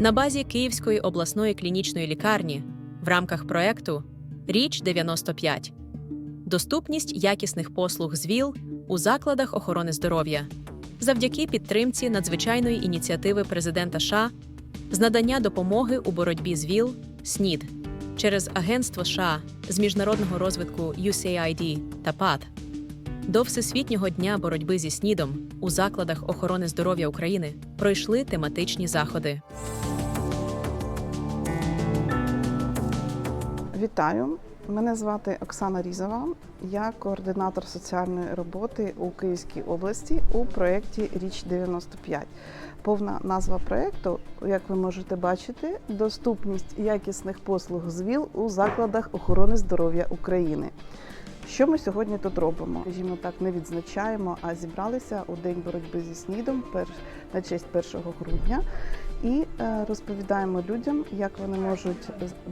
На базі Київської обласної клінічної лікарні. В рамках проекту Річ 95 доступність якісних послуг з ВІЛ у закладах охорони здоров'я. Завдяки підтримці надзвичайної ініціативи президента США з надання допомоги у боротьбі з ВІЛ СНІД через Агентство США з міжнародного розвитку USAID та ПАД. До Всесвітнього дня боротьби зі СНІДом у закладах охорони здоров'я України пройшли тематичні заходи. Вітаю! Мене звати Оксана Різова. Я координатор соціальної роботи у Київській області у проєкті Річ 95. Повна назва проєкту, як ви можете бачити, доступність якісних послуг з ВІЛ у закладах охорони здоров'я України. Що ми сьогодні тут робимо? Скажімо так, не відзначаємо, а зібралися у день боротьби зі СНІДом на честь 1 грудня і е, розповідаємо людям, як вони можуть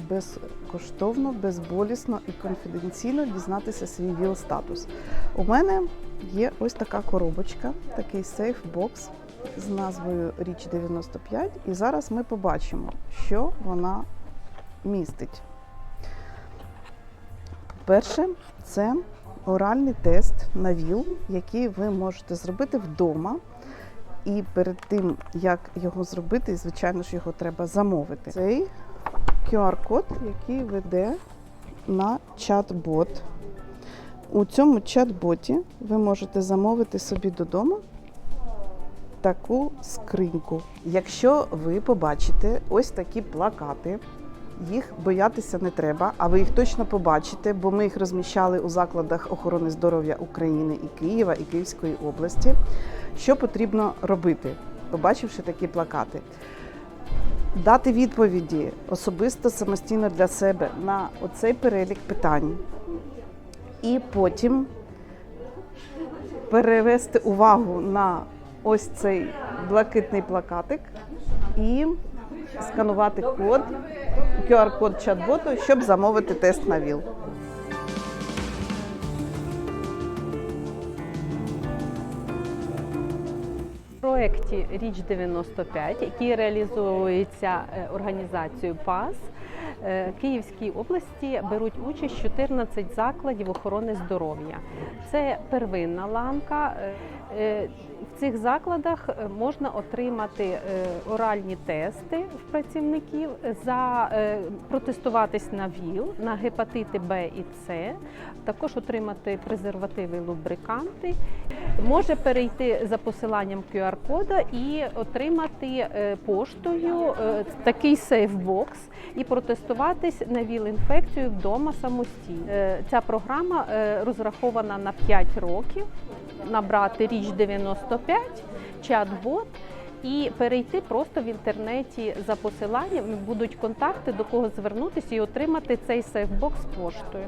безкоштовно, безболісно і конфіденційно дізнатися свій ВІЛ-статус. У мене є ось така коробочка, такий сейф-бокс з назвою Річ 95, і зараз ми побачимо, що вона містить. Перше, це оральний тест на ВІЛ, який ви можете зробити вдома. І перед тим, як його зробити, звичайно ж, його треба замовити. Цей QR-код, який веде на чат-бот. У цьому чат-боті ви можете замовити собі додому таку скриньку. Якщо ви побачите ось такі плакати, їх боятися не треба, а ви їх точно побачите, бо ми їх розміщали у закладах охорони здоров'я України і Києва, і Київської області. Що потрібно робити, побачивши такі плакати? Дати відповіді особисто самостійно для себе на оцей перелік питань. І потім перевести увагу на ось цей блакитний плакатик і сканувати код, QR-код чат-боту, щоб замовити тест на ВІЛ. У проєкті Річ 95, який реалізовується е, організацією ПАС, Київській області беруть участь 14 закладів охорони здоров'я. Це первинна ланка. Е, е, В цих закладах е, можна отримати е, оральні тести в працівників за е, протестуватись на ВІЛ, на гепатити Б і С, також отримати презервативи, лубриканти може перейти за посиланням QR-кода і отримати е, поштою е, такий сейфбокс і протестуватись на ВІЛ-інфекцію вдома самостійно. Е, Ця програма е, розрахована на 5 років. Набрати річ 95, чат-бот. І перейти просто в інтернеті за посиланням будуть контакти, до кого звернутися і отримати цей сейфбокс поштою.